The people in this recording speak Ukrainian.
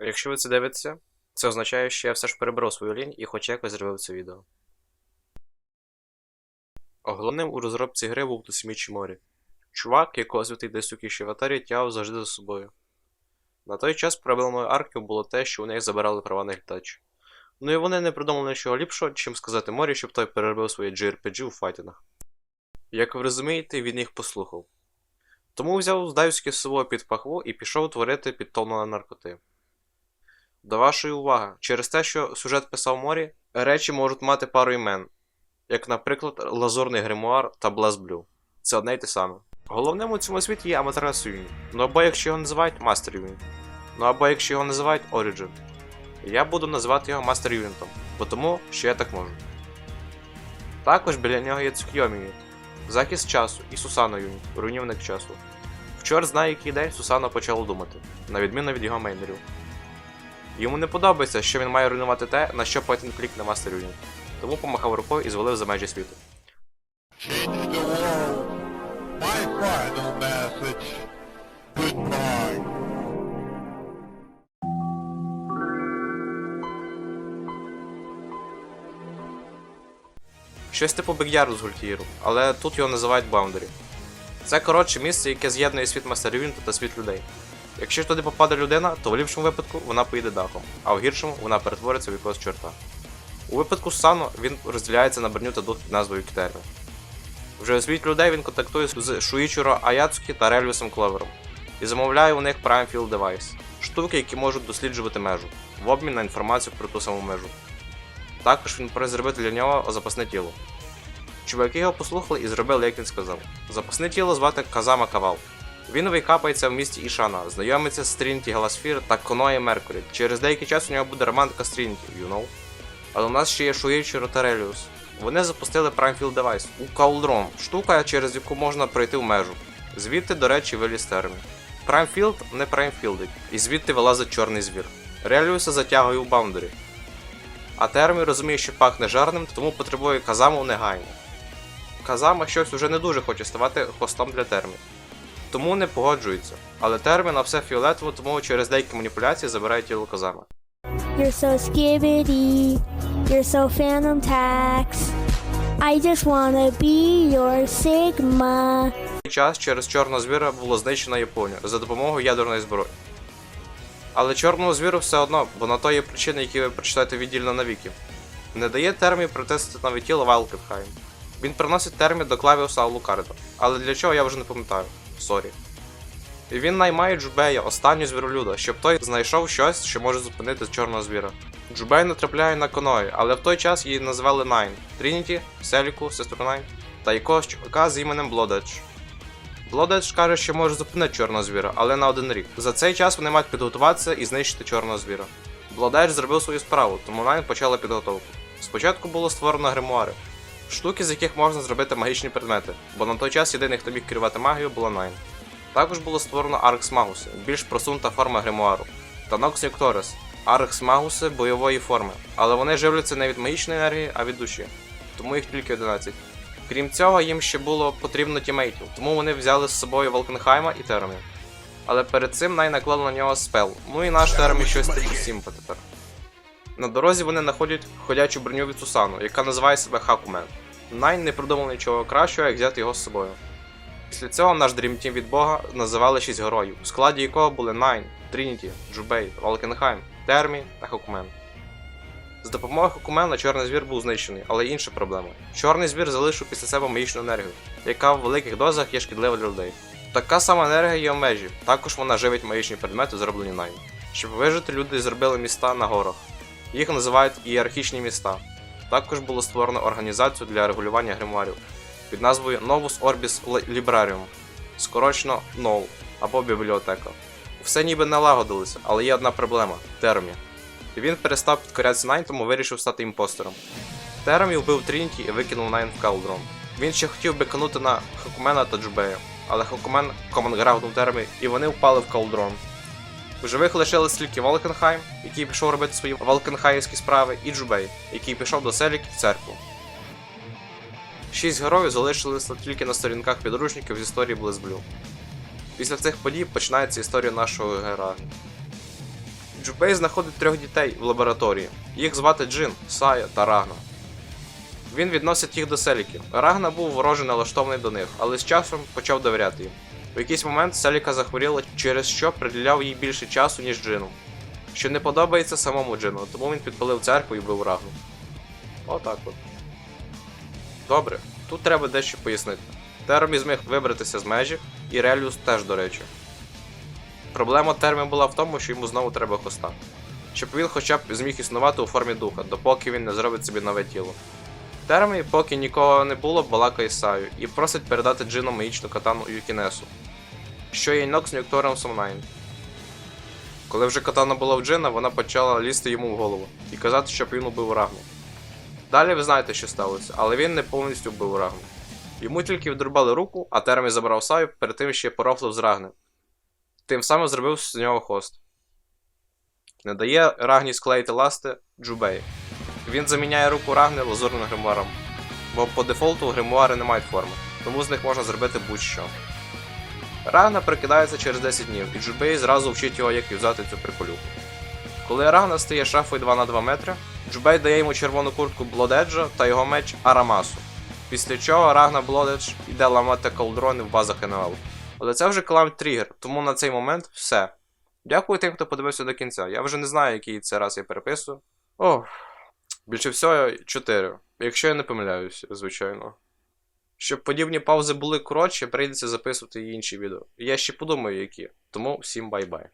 Якщо ви це дивитеся, це означає, що я все ж перебрав свою лінь і хоч якось зробив це відео. Головним у розробці гри був Тосмічі Морі. Чувак, якого звати Десюкі Шиватарі тягав завжди за собою. На той час проблемою арків було те, що у них забирали права на глядач. Ну і вони не придумали нічого ліпшого, чим сказати Морі, щоб той переробив свої JRPG у файтингах. Як ви розумієте, він їх послухав. Тому взяв Здайвське село під пахву і пішов творити підтону наркоти. До вашої уваги, через те, що сюжет писав Морі, речі можуть мати пару імен, як, наприклад, Лазурний гримуар та Блазблю. Це одне й те саме. Головним у цьому світі є Аматерасу Юніт. Ну або якщо його називають Мастер Юніт. Ну або якщо його називають Origin. Я буду називати його Мастер Юнітом, бо тому, що я так можу. Також біля нього є Цукйомі Юніт, захист часу і Сусано Юніт, руйнівник часу. В чорт знає, який день Сусано почало думати, на відміну від його мейнерів. Йому не подобається, що він має руйнувати те, на що Point клік на Мастер Юніт, тому помахав рукою і звалив за межі світу. Щось типу Бекяру з Гультієру, але тут його називають Boundary. Це коротше місце, яке з'єднує світ Мастерюніту та світ людей. Якщо ж туди попаде людина, то в ліпшому випадку вона поїде дахом, а в гіршому вона перетвориться в якогось чорта. У випадку з Сано він розділяється на броню та дух під назвою Кітерми. Вже у світі людей він контактує з Шуїчуро Аяцукі та Рельвісом Кловером і замовляє у них Prime Field Device – штуки, які можуть досліджувати межу, в обмін на інформацію про ту саму межу. Також він просить зробити для нього запасне тіло. Чуваки його послухали і зробили, як він сказав. Запасне тіло звати Казама Кавал. Він викапається в місті Ішана, знайомиться з Трініті Галасфір та Коної Меркурі. Через деякий час у нього буде романтика з Трініті, you know. Але у нас ще є Шуїчіро та Реліус. Вони запустили Prime Field Device у Каулдром, штука, через яку можна пройти в межу. Звідти, до речі, виліз термін. Field не Prime і звідти вилазить чорний звір. Реліуса затягує у Boundary. А Термі розуміє, що пахне жарним, тому потребує Казаму негайно. Казама щось уже не дуже хоче ставати хвостом для Термі. Тому не погоджується. Але Термі на все фіолетово, тому через деякі маніпуляції забирає тіло Казами. You're so skibbity. You're so phantom tax. I just wanna be your Sigma. В той час через чорного звіра було знищено Японію за допомогою ядерної зброї. Але чорному звіру все одно, бо на то є причини, які ви прочитаєте віддільно на віки. Не дає термі протестити нове тіло Валкетхайм. Він приносить термі до Клавіуса Алукарда. Але для чого я вже не пам'ятаю. Сорі. Він наймає Джубея, останню звіролюда, щоб той знайшов щось, що може зупинити чорного звіра. Джубей натрапляє на Коної, але в той час її назвали Найн, Трініті, Селіку, сестру Найн та якогось чувака з іменем Блодедж. Блодедж каже, що може зупинити чорного звіра, але на один рік. За цей час вони мають підготуватися і знищити чорного звіра. Блодедж зробив свою справу, тому Найн почала підготовку. Спочатку було створено гримуари, штуки, з яких можна зробити магічні предмети, бо на той час єдиний, хто міг керувати магією, була Найн. Також було створено Аркс Магуси, більш просунута форма гримуару, та Нокс Нюкторис, Аркс Магуси бойової форми, але вони живляться не від магічної енергії, а від душі, тому їх тільки 11. Крім цього, їм ще було потрібно тімейтів, тому вони взяли з собою Волкенхайма і Теромі. Але перед цим Най наклали на нього спел, ну і наш Теромі щось типу Сімпа тепер. На дорозі вони знаходять ходячу броню від Сусану, яка називає себе Хакумен. Найн не придумав нічого кращого, як взяти його з собою. Після цього наш Team від Бога називали 6 героїв, у складі якого були Найн, Трініті, Джубей, Валкенхайм, Термі та Хокумен. З допомогою Хокумена чорний звір був знищений, але інша проблема. Чорний звір залишив після себе магічну енергію, яка в великих дозах є шкідлива для людей. Така сама енергія є в межі, також вона живить магічні предмети, зроблені Найн. Щоб вижити, люди зробили міста на горах. Їх називають ієрархічні міста. Також було створено організацію для регулювання гримуарів під назвою Novus Orbis Librarium, скорочено NOL або бібліотека. Все ніби налагодилося, але є одна проблема Термі. І він перестав підкорятися Найн, тому вирішив стати імпостером. Термі вбив Трініті і викинув Найн в Калдрон. Він ще хотів би канути на Хокумена та Джубея, але Хокумен команграунднув Термі і вони впали в Калдрон. У живих лишились тільки Волкенхайм, який пішов робити свої Волкенхаївські справи, і Джубей, який пішов до Селік в церкву. Шість героїв залишилися тільки на сторінках підручників з історії Близблю. Після цих подій починається історія нашого героя. Джубей знаходить трьох дітей в лабораторії. Їх звати Джин, Сая та Рагна. Він відносить їх до Селіків. Рагна був вороже налаштований до них, але з часом почав довіряти їм. В якийсь момент Селіка захворіла, через що приділяв їй більше часу, ніж Джину. Що не подобається самому Джину, тому він підпалив церкву і вбив Рагну. Отак от. Добре, тут треба дещо пояснити. Термі зміг вибратися з межі, і Реліус теж, до речі. Проблема термі була в тому, що йому знову треба хоста. Щоб він хоча б зміг існувати у формі духа, допоки він не зробить собі нове тіло. Термі, поки нікого не було, балакає Саю і просить передати Джину магічну катану Юкінесу, що є Нокс Нюктором Сомнайн. Коли вже катана була в Джина, вона почала лізти йому в голову і казати, щоб він убив Рагну. Далі ви знаєте, що сталося, але він не повністю вбив Рагну. Йому тільки відрубали руку, а Термі забрав Саю, перед тим ще порофлив з Рагни. Тим самим зробив з нього хост. Не дає Рагні склеїти ласти Джубей. Він заміняє руку Рагни лазурним гримуаром, бо по дефолту гримуари не мають форми, тому з них можна зробити будь-що. Рагна прикидається через 10 днів, і Джубей зразу вчить його, як юзати цю приколюху. Коли Рагна стає шафою 2 на 2 метри, Джубей дає йому червону куртку Блодеджа та його меч Арамасу. Після чого Рагна Блодедж йде ламати колдрони в базах НЛ. Але це вже клам тригер, тому на цей момент все. Дякую тим, хто подивився до кінця. Я вже не знаю, який це раз я переписую. Ох, більше всього 4. Якщо я не помиляюсь, звичайно. Щоб подібні паузи були коротші, прийдеться записувати інші відео. Я ще подумаю, які. Тому всім бай-бай.